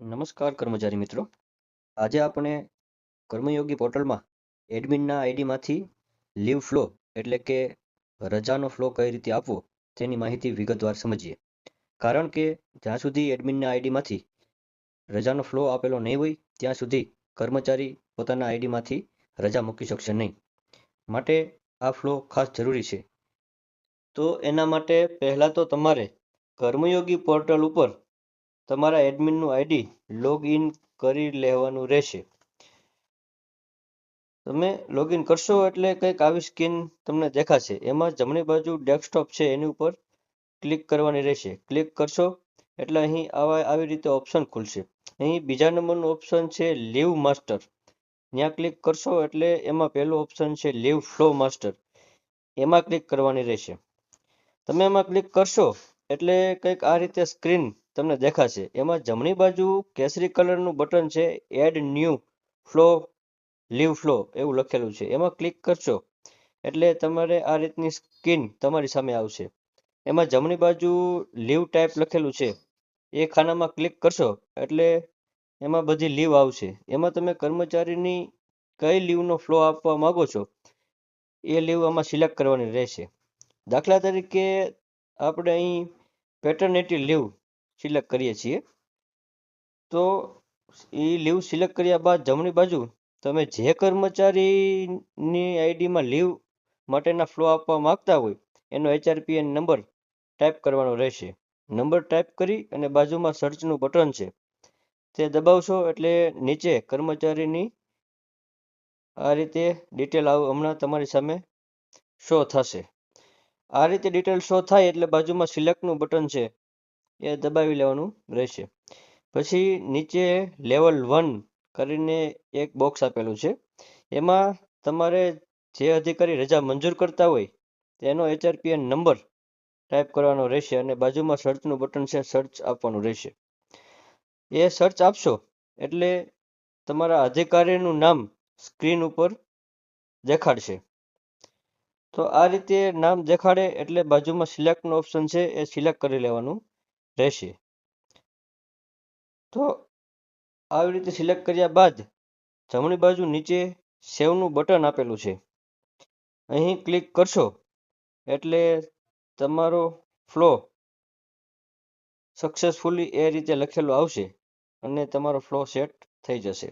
નમસ્કાર કર્મચારી મિત્રો. આજે આપણે કર્મયોગી પોર્ટલમાં એડમિનના આઈડીમાંથી લીવ ફ્લો એટલે કે રજાનો ફ્લો કઈ રીતે આપવો તેની માહિતી વિગતવાર સમજીએ. કારણ કે જ્યાં સુધી એડમિનના આઈડીમાંથી રજાનો ફ્લો આપેલો નહીં હોય, ત્યાં સુધી કર્મચારી પોતાના આઈડીમાંથી રજા મૂકી શકશે નહીં. માટે આ ફ્લો ખાસ જરૂરી છે. તો એના માટે પહેલાં તો તમારે કર્મયોગી પોર્ટલ ઉપર તમારા એડમિનનું આઈડી લોગઇન કરી લેવાનું રહેશે. તમે લોગિન કરશો એટલે કંઈક આવી સ્કીન તમને દેખાશે. એમાં જમણી બાજુ ડેસ્કટોપ છે એની ઉપર ક્લિક કરવાની રહેશે. ક્લિક કરશો એટલે અહીં આવા આવી રીતે ઓપ્શન ખુલશે. અહીં બીજા નંબરનું ઓપ્શન છે લીવ માસ્ટર ત્યાં ક્લિક કરશો એટલે એમાં પહેલું ઓપ્શન છે લીવ ફ્લો માસ્ટર એમાં ક્લિક કરવાની રહેશે. તમે એમાં ક્લિક કરશો એટલે કંઈક આ રીતે સ્ક્રીન તમને દેખાશે. એમાં જમણી બાજુ કેસરી કલરનું બટન છે. Add new flow leave flow એવું લખેલું છે. એમાં ક્લિક કરશો એટલે તમારે આ રીતની સ્કીન તમારી સામે આવશે. એમાં જમણી બાજુ લીવ ટાઈપ લખેલું છે. એ ખાનામાં ક્લિક કરશો એટલે એમાં બધી લીવ આવશે. એમાં તમે કર્મચારીની કઈ લીવનો ફ્લો આપવા માંગો છો એ લીવ આમાં સિલેક્ટ કરવાની રહેશે. દાખલા તરીકે આપણે અહીં પેટર્નિટી લીવ સિલેક્ટ કરીએ છીએ. તો એ લીવ સિલેક્ટ કર્યા બાદ જમણી બાજુ તમે જે કર્મચારીની આઈડીમાં લીવ માટેના ફ્લો આપવા માંગતા હોય, એનો એચઆરપીએન નંબર ટાઈપ કરવાનો રહેશે. નંબર ટાઈપ કરી અને બાજુમાં સર્ચનું બટન છે. તે દબાવશો એટલે નીચે કર્મચારીની આ રીતે ડિટેલ આવ, હમણાં તમારી સામે શો થશે. આ રીતે ડિટેલ શો થાય એટલે બાજુમાં સિલેક્ટનું બટન છે. એ દબાવી લેવાનું રહેશે. પછી નીચે લેવલ વન કરીને એક બોક્સ આપેલું છે. એમાં તમારે જે અધિકારી રજા મંજૂર કરતા હોય, તેનો એચઆરપીએન નંબર ટાઈપ કરવાનો રહેશે અને બાજુમાં સર્ચનું બટન છે સર્ચ આપવાનું રહેશે. એ સર્ચ આપશો એટલે તમારા અધિકારીનું નામ સ્ક્રીન ઉપર દેખાડશે. તો આ રીતે નામ દેખાડે એટલે બાજુમાં સિલેક્ટનું ઓપ્શન છે એ સિલેક્ટ કરી લેવાનું. રહેશે. તો આવી રીતે સિલેક્ટ કર્યા બાદ જમણી બાજુ નીચે સેવનું બટન આપેલું છે. અહીં ક્લિક કરશો એટલે તમારો ફ્લો સક્સેસફુલી એ રીતે લખેલો આવશે અને તમારો ફ્લો સેટ થઈ જશે.